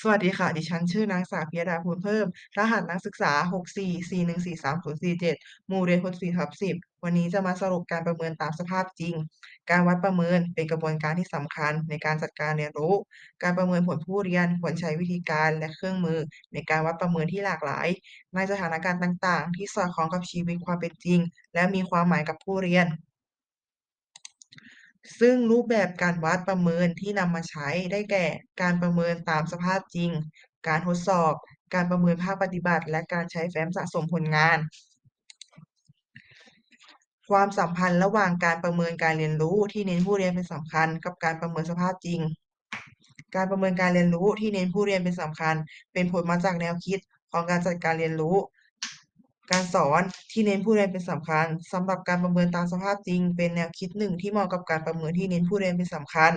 สวัสดีค่ะ ดิฉันชื่อนางสาวพิยดาภูลเพิ่ม รหัสนักศึกษา 64414347หมู่เรียน64/10 วันนี้จะมาสรุปการประเมินตามสภาพจริง การวัดประเมินเป็นกระบวนการที่สำคัญในการจัดการเรียนรู้ การประเมินผลผู้เรียนควรใช้วิธีการและเครื่องมือ ในการวัดประเมินที่หลากหลาย ในสถานการณ์ต่าง ๆ ที่สอดคล้องกับชีวิตความเป็นจริง และมีความหมายกับผู้เรียน ซึ่งรูปแบบการวัดประเมินที่นำมาใช้ได้แก่ การประเมินตามสภาพจริง การทดสอบ การประเมินภาคปฏิบัติ และการใช้แฟ้มสะสมผลงาน ความสัมพันธ์ระหว่างการประเมินการเรียนรู้ที่เน้นผู้เรียนเป็นสำคัญ กับการประเมินสภาพจริง การประเมินการเรียนรู้ที่เน้นผู้เรียนเป็นสำคัญ เป็นผลมาจากแนวคิดของการจัดการเรียนรู้ การสอนที่เน้นผู้เรียนเป็นสำคัญสำหรับการประเมินตามสภาพจริง เป็นแนวคิดหนึ่งที่เหมาะกับการประเมินที่เน้นผู้เรียนเป็นสำคัญ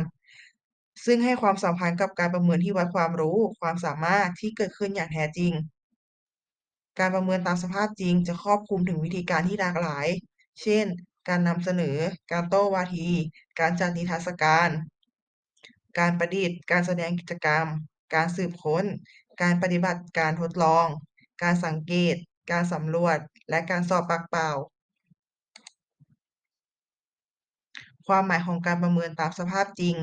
ซึ่งให้ความสำคัญกับการประเมินที่วัดความรู้ ความสามารถที่เกิดขึ้นอย่างแท้จริง การประเมินตามสภาพจริง จะครอบคลุมถึงวิธีการที่หลากหลาย เช่น การนำเสนอ การโต้วาที การจัดนิทรรศการ การประดิษฐ์ การแสดงกิจกรรม การสืบค้น การปฏิบัติการทดลอง การสังเกต การสำรวจ และการสอบปากเปล่า ความหมายของการประเมินตามสภาพจริง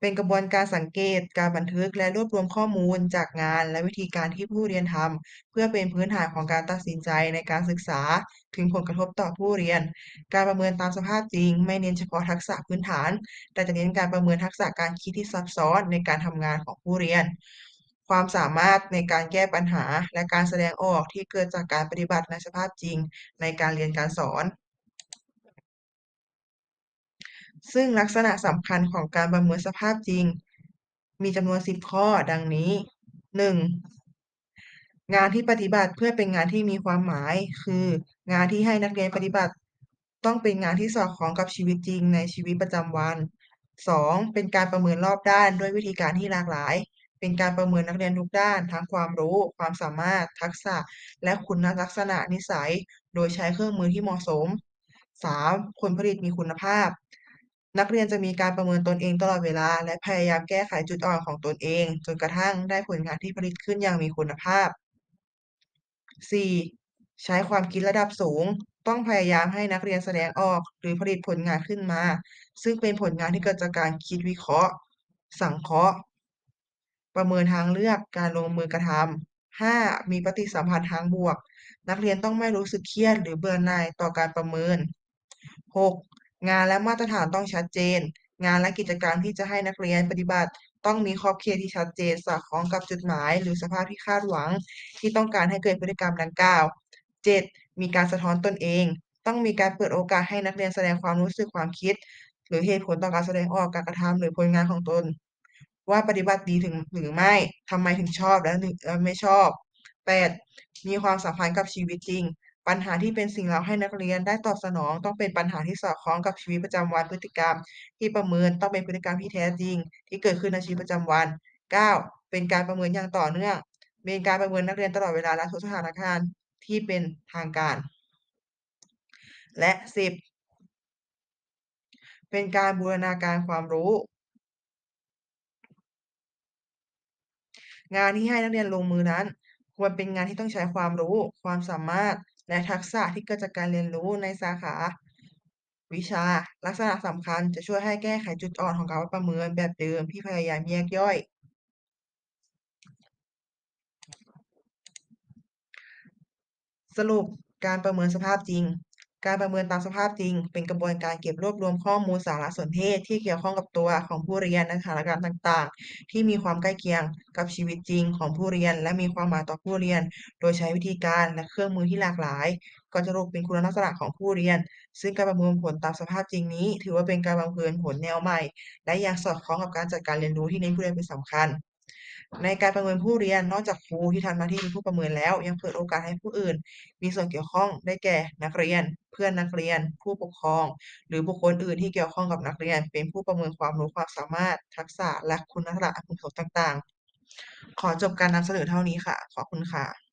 เป็นกระบวนการสังเกต การบันทึกและรวบรวมข้อมูลจากงาน และวิธีการที่ผู้เรียนทำเพื่อเป็นพื้นฐานของการตัดสินใจในการศึกษาถึงผลกระทบต่อผู้เรียน การประเมินตามสภาพจริง ไม่เน้นเฉพาะทักษะพื้นฐาน แต่จะเน้นการประเมินทักษะการคิดที่ซับซ้อนในการทำงานของผู้เรียน ความสามารถในการแก้ปัญหาและการแสดงออกที่เกิดจากการปฏิบัติในสภาพจริงในการเรียนการสอน ซึ่งลักษณะสำคัญของการประเมินสภาพจริง มีจำนวน 10 ข้อดังนี้ 1. งานที่ปฏิบัติเพื่อเป็นงานที่มีความหมาย คือ งานที่ให้นักเรียนปฏิบัติ ต้องเป็นงานที่สอดคล้องกับชีวิตจริงในชีวิตประจำวัน 2. เป็นการประเมินรอบด้านด้วยวิธีการที่หลากหลาย เป็นการประเมินนักเรียนทุกด้านทั้งความรู้ ความสามารถ ทักษะ และคุณลักษณะนิสัย โดยใช้เครื่องมือที่เหมาะสม 3. ผลผลิตมีคุณภาพ นักเรียนจะมีการประเมินตนเองตลอดเวลา และพยายามแก้ไขจุดอ่อนของตนเอง จนกระทั่งได้ผลงานที่ผลิตขึ้นอย่างมีคุณภาพ 4. ใช้ความคิดระดับสูง ต้องพยายามให้นักเรียนแสดงออก หรือผลิตผลงานขึ้นมา ซึ่งเป็นผลงานที่เกิดจากการคิดวิเคราะห์ สังเคราะห์ ประเมินทางเลือกการลงมือกระทำ 5. มีปฏิสัมพันธ์ทางบวก นักเรียนต้องไม่รู้สึกเครียดหรือเบื่อหน่ายต่อการประเมิน 6. งานและมาตรฐานต้องชัดเจน งานและกิจกรรมที่จะให้นักเรียนปฏิบัติ ต้องมีขอบเขตที่ชัดเจนสอดคล้องกับจุดหมาย หรือสภาพที่คาดหวัง ที่ต้องการให้เกิดพฤติกรรมดังกล่าว 7. มีการสะท้อนตนเอง ต้องมีการเปิดโอกาสให้นักเรียนแสดงความรู้สึกความคิด หรือเหตุผลต่อการแสดงออกการกระทำหรือผลงานของตน ว่าปฏิบัติดีถึงหรือไม่ทำไมถึงชอบและหรือและไม่ชอบ 8. มีความสัมพันธ์กับชีวิตจริง ปัญหาที่เป็นสิ่งเราให้นักเรียนได้ตอบสนอง ต้องเป็นปัญหาที่สอดคล้องกับชีวิตประจำวันพฤติกรรม ที่ประเมินต้องเป็นพฤติกรรมที่แท้จริง ที่เกิดขึ้นในชีวิตประจำวัน 9. เป็นการประเมินอย่างต่อเนื่องเป็นการประเมินนักเรียนตลอดเวลาและทุกสถานการณ์ที่เป็นทางการ และ 10. เป็นการบูรณาการความรู้ งานที่ให้นักเรียนลงมือนั้น ควรเป็นงานที่ต้องใช้ความรู้ ความสามารถ และทักษะที่เกิดจากการเรียนรู้ในสาขา วิชา ลักษณะสำคัญจะช่วยให้แก้ไขจุดอ่อนของการวัดประเมินแบบเดิมที่พยายามแยกย่อย สรุปการประเมินสภาพจริง การประเมินตามสภาพจริง เป็นกระบวนการเก็บรวบรวมข้อมูลสารสนเทศที่เกี่ยวข้องกับตัวของผู้เรียนในสถานการณ์ต่างๆ ที่มีความใกล้เคียงกับชีวิตจริงของผู้เรียน และมีความหมายต่อผู้เรียน โดยใช้วิธีการและเครื่องมือที่หลากหลายก่อนจะรุปเป็นคุณลักษณะของผู้เรียน ซึ่งการประเมินผลตามสภาพจริงนี้ ถือว่าเป็นการประเมินผลแนวใหม่ และยังสอดคล้องกับการจัดการเรียนรู้ที่เน้นผู้เรียนเป็นสำคัญ ในการประเมินผู้เรียนนอกจากครูที่ทำหน้าที่เป็นผู้ประเมินแล้ว ยังเปิดโอกาสให้ผู้อื่น มีส่วนเกี่ยวข้องได้แก่นักเรียน เพื่อนนักเรียน ผู้ปกครอง หรือบุคคลอื่นที่เกี่ยวข้องกับนักเรียน เป็นผู้ประเมินความรู้ความสามารถ ทักษะและคุณลักษณะอันพึงประสงค์ต่าง ๆ ขอจบการนำเสนอเท่านี้ค่ะ ขอบคุณค่ะ